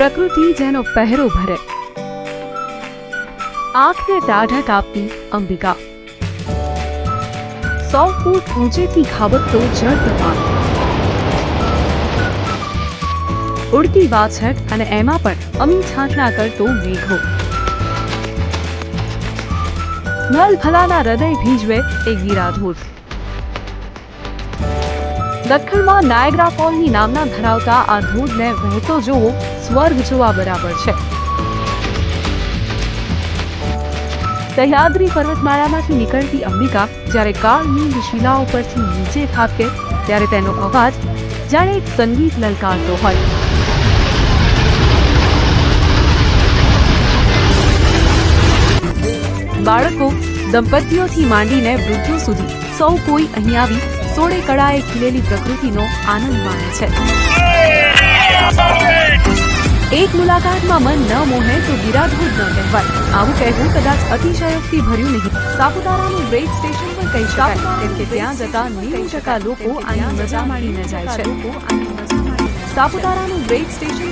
પ્રકૃતિ જેનો પહેરો ભરે. આંખને ટાઢક કાપતી અંબિકા. સો ફૂટ ઊંચેથી ખાબકતો જળ પ્રવાહ. ઉડતી વાછટ અને એમાં પણ અમી છાંટણા કરતો મેઘો. નલ ભલાના હૃદય ભીજવે એ ગીરાધોધ દક્ષિણમાં નાયગ્રા ફોલની નામના ધરાવતા આ ધોધને વહેતો જોવો સ્વર્ગ જોવા બરાબર છે. સહ્યાદ્રી પર્વતમાળામાંથી નીકળતી અંબિકા જ્યારે કાળની શિલાઓ પરથી નીચે થાપકે ત્યારે તેનો અવાજ જાણે એક સંગીત લલકારતો હોય. બાળકો, દંપતીઓથી માંડીને વૃદ્ધો સુધી સૌ કોઈ અહીં આવી સોળે કળાએ ખીલેલી પ્રકૃતિનો આનંદ માણે છે. એક મુલાકાતમાં મન ન મોહે તો ગિરાધોધ ન કહેવાય. આવું કહેવું કદાચ અતિશયોક્તિ ભર્યું નહીં. સાપુતારાનું બ્રેક સ્ટેશન પણ કહી શકાય. કેમ કે ત્યાં જતા નેવું ટકા લોકો આની મજા માણીને જાય છે. સાપુતારાનું બ્રેક સ્ટેશન